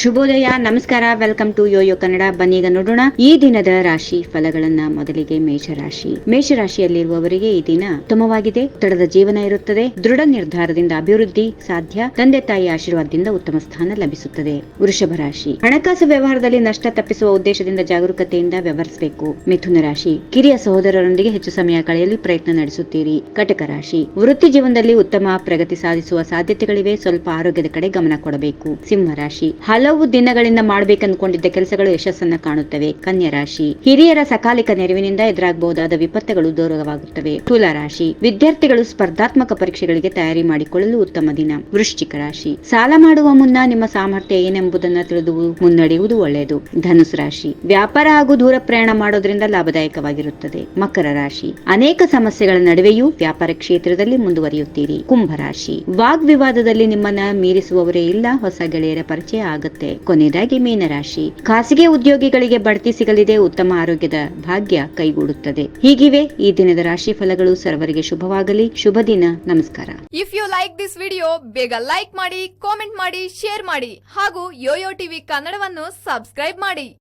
ಶುಭೋದಯ, ನಮಸ್ಕಾರ welcome to YoYo Kannada ಬನ್ನೀಗ ನೋಡೋಣ. ಈ ದಿನದ ರಾಶಿ ಫಲಗಳನ್ನ ಮೊದಲಿಗೆ ಮೇಷರಾಶಿ. ಮೇಷರಾಶಿಯಲ್ಲಿರುವವರಿಗೆ ಈ ದಿನ ಉತ್ತಮವಾಗಿದೆ ಒತ್ತಡದ ಜೀವನ ಇರುತ್ತದೆ, ದೃಢ ನಿರ್ಧಾರದಿಂದ ಅಭಿವೃದ್ಧಿ ಸಾಧ್ಯ, ತಂದೆ ತಾಯಿ ಆಶೀರ್ವಾದದಿಂದ ಉತ್ತಮ ಸ್ಥಾನ ಲಭಿಸುತ್ತದೆ. ವೃಷಭ ರಾಶಿ. ಹಣಕಾಸು ವ್ಯವಹಾರದಲ್ಲಿ ನಷ್ಟ ತಪ್ಪಿಸುವ ಉದ್ದೇಶದಿಂದ ಜಾಗರೂಕತೆಯಿಂದ ವ್ಯವಹರಿಸಬೇಕು. ಮಿಥುನ ರಾಶಿ. ಕಿರಿಯ ಸಹೋದರರೊಂದಿಗೆ ಹೆಚ್ಚು ಸಮಯ ಕಳೆಯಲು ಪ್ರಯತ್ನ ನಡೆಸುತ್ತೀರಿ. ಕಟಕ ರಾಶಿ. ವೃತ್ತಿ ಜೀವನದಲ್ಲಿ ಉತ್ತಮ ಪ್ರಗತಿ ಸಾಧಿಸುವ ಸಾಧ್ಯತೆಗಳಿವೆ, ಸ್ವಲ್ಪ ಆರೋಗ್ಯದ ಕಡೆ ಗಮನ ಕೊಡಬೇಕು. ಸಿಂಹ ರಾಶಿ. ಹಲವು ದಿನಗಳಿಂದ ಮಾಡಬೇಕಂದ್ಕೊಂಡಿದ್ದ ಕೆಲಸಗಳು ಯಶಸ್ಸನ್ನ ಕಾಣುತ್ತವೆ. ಕನ್ಯಾ ರಾಶಿ. ಹಿರಿಯರ ಸಕಾಲಿಕ ನೆರವಿನಿಂದ ಎದುರಾಗಬಹುದಾದ ವಿಪತ್ತುಗಳು ದೂರವಾಗುತ್ತವೆ. ತುಲಾ ರಾಶಿ. ವಿದ್ಯಾರ್ಥಿಗಳು ಸ್ಪರ್ಧಾತ್ಮಕ ಪರೀಕ್ಷೆಗಳಿಗೆ ತಯಾರಿ ಮಾಡಿಕೊಳ್ಳಲು ಉತ್ತಮ ದಿನ. ವೃಶ್ಚಿಕ ರಾಶಿ. ಸಾಲ ಮಾಡುವ ಮುನ್ನ ನಿಮ್ಮ ಸಾಮರ್ಥ್ಯ ಏನೆಂಬುದನ್ನು ತಿಳಿದು ಮುನ್ನಡೆಯುವುದು ಒಳ್ಳೆಯದು. ಧನುಸ್ ರಾಶಿ. ವ್ಯಾಪಾರ ಹಾಗೂ ದೂರ ಪ್ರಯಾಣ ಮಾಡೋದ್ರಿಂದ ಲಾಭದಾಯಕವಾಗಿರುತ್ತದೆ. ಮಕರ ರಾಶಿ. ಅನೇಕ ಸಮಸ್ಯೆಗಳ ನಡುವೆಯೂ ವ್ಯಾಪಾರ ಕ್ಷೇತ್ರದಲ್ಲಿ ಮುಂದುವರಿಯುತ್ತೀರಿ. ಕುಂಭ ರಾಶಿ. ವಾಗ್ವಿವಾದದಲ್ಲಿ ನಿಮ್ಮನ್ನ ಮೀರಿಸುವವರೇ ಇಲ್ಲ. ಹೊಸ ಗೆಳೆಯರ ಪರಿಚಯ ಆಗುತ್ತೆ. ಕೊನೆಯದಾಗಿ ಮೀನರಾಶಿ. ಖಾಸಗಿ ಉದ್ಯೋಗಿಗಳಿಗೆ ಬಡ್ತಿ ಸಿಗಲಿದೆ, ಉತ್ತಮ ಆರೋಗ್ಯದ ಭಾಗ್ಯ ಕೈಗೂಡುತ್ತದೆ. ಹೀಗಿವೆ ಈ ದಿನದ ರಾಶಿ ಫಲಗಳು. ಸರ್ವರಿಗೆ ಶುಭವಾಗಲಿ. ಶುಭ ದಿನ. ನಮಸ್ಕಾರ. If you like this video ಬೇಗ ಲೈಕ್ ಮಾಡಿ ಕಾಮೆಂಟ್ ಮಾಡಿ ಶೇರ್ ಮಾಡಿ ಹಾಗೂ ಯೋಯೋ ಟಿವಿ ಕನ್ನಡವನ್ನು ಸಬ್ಸ್ಕ್ರೈಬ್ ಮಾಡಿ.